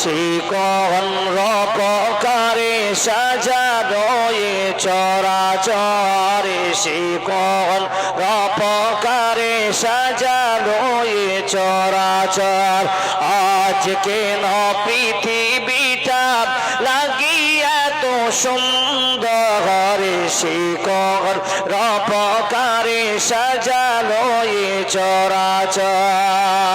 শিকন রপকারে সাজানো চরাচরে শিকন রপকারে সাজানো এ চরাচর। আজ কেন পৃথিবীটা লাগিয়া তো সুন্দর শিকর রপকারে সাজানো এ চরাচর।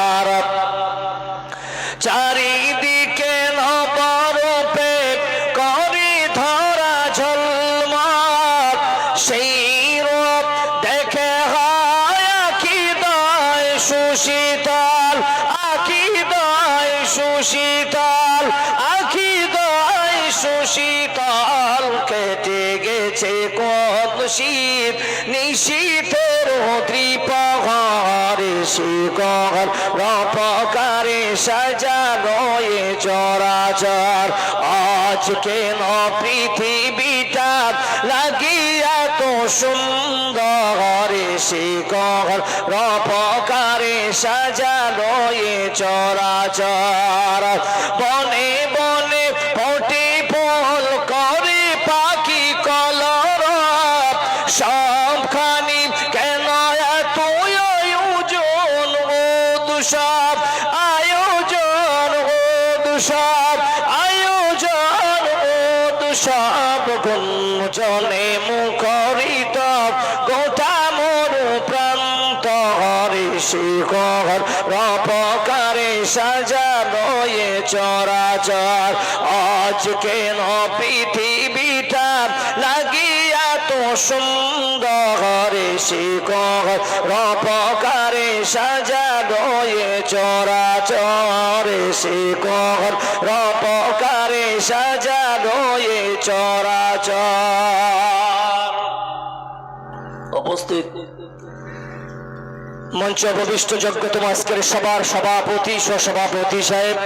সুশীতল দয় সুশীতল আকিদায় সুশীতল কেটে গেছে কত শীত নিশীতের ত্রিপহরে শিকর রপকারে সাজানো এ চরাচর। আজ কেন পৃথিবীটা লাগিয়া তো সুন্দর শিকর রপকারে সাজানো এ চরাচর। বনে বনে দুসব আয়োজন ও দুসব গুঞ্জনে মুখরিত, গোটা মরু প্রান্ত হরে শিখর, রপকারে সাজানো এ চরাচর। আজ কেন পৃথিবীটা লাগিয়া তো সুন্দর শিখর, রপকারে সাজানো এ চরাচর শিখর রপকারে সাজানো এ চরাচর। উপস্থিত। মঞ্চ উপবিষ্ট যোগ্যতম আজকের সবার সভাপতি সভাপতি সাহেব,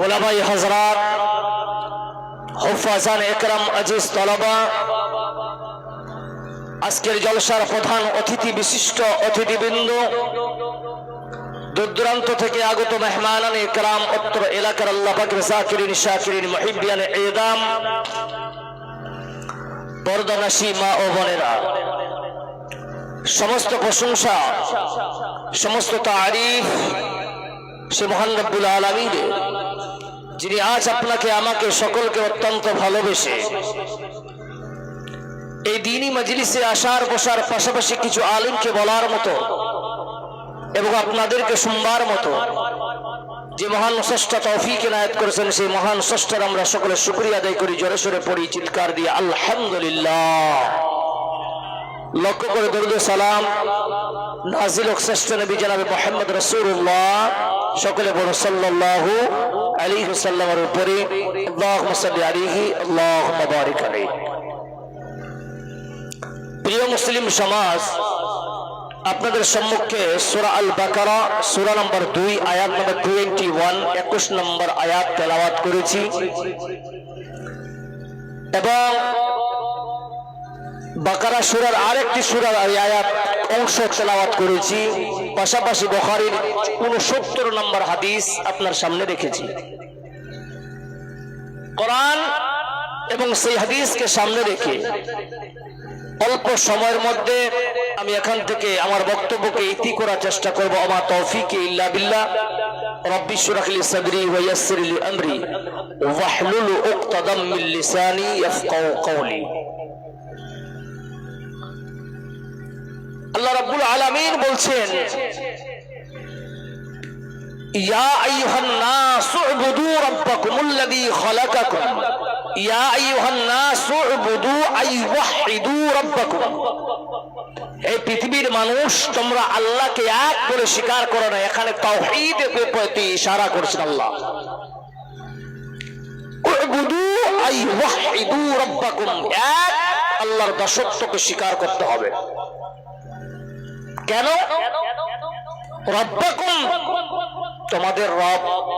ওলামাই হজরাত হফাজান একরাম আজিজ তলবা, আজকের জলসার প্রধান অতিথি, বিশিষ্ট অতিথিবৃন্দ দূর দূরান্ত থেকে আগত মেহমান একরাম, উত্তর এলাকার আল্লাহ পাকের জাকিরিন, শাকিরিন মহিবিয়ান এদাম পর্দানাসী মা ও বোনেরা। সমস্ত প্রশংসা, সমস্ত তারিফ সে মহান রব্বুল আলমীর যিনি আজ আপনাকে, আমাকে সকলকে অত্যন্ত ভালোবেসে এই দিনই মজলিসে আসার বসার পাশাপাশি কিছু আলিমকে বলার মতো এবং আপনাদেরকে শুনবার মতো যে মহান স্রষ্টা তৌফিক এনায়ত করেছেন, সেই মহান স্রষ্টার আমরা সকলে শুক্রিয়া আদায় করি, জোরে সোরে পড়ি, চিৎকার দিয়ে আলহামদুলিল্লাহ। লক্ষ্য করে দরুদ সালাম, নাজিল শ্রেষ্ঠ নবী জানাবে মোহাম্মদ রসুল্লাহ সকলে বড় সাল্লাল্লাহু আলাইহি ওয়াসাল্লামের উপরে বারিক আলাইহি। প্রিয় মুসলিম সমাজ আপনাদের সম্মুখে সূরা আল বাকারা সূরা নম্বর দুই, আয়াত নম্বর টোয়েন্টি ওয়ান একুশ নম্বর আয়াত তেলাওয়াত করেছি। এবং বাকারা সুরার আরেকটি সুরার আয়াত অংশ তেলাওয়াত করেছি। পাশাপাশি বখারির উনসত্তর নম্বর হাদিস আপনার সামনে রেখেছি। কোরআন এবং সেই হাদিসকে সামনে রেখে অল্প সময়ের মধ্যে আমি এখান থেকে আমার বক্তব্যকে ইতি করার চেষ্টা করব। আমার তৌফিক ইল্লা বিল্লাহ। রব্বি শুরাহ সাদরি ওয়া ইয়াসসির লি আমরি। ওয়াহলুল উকতাদাম মিন লিসানি ইয়াফকাহু কওলি। আল্লাহ রাব্বুল আলামিন বলছেন, ইয়া আইয়ুহান নাস উবুদু রাব্বাকুমুল্লাযী খালাকাকুম। ইয়া আইয়ুহান নাস উবুদু আই ওয়াহিদু রাব্বাকুম। এই পৃথিবীর মানুষ তোমরা আল্লাহকে এক করে স্বীকার করো না, এখানে প্রতি ইশারা করছেন আল্লাহ। আল্লাহর স্বীকার করতে হবে। কেন? তোমাদের রব।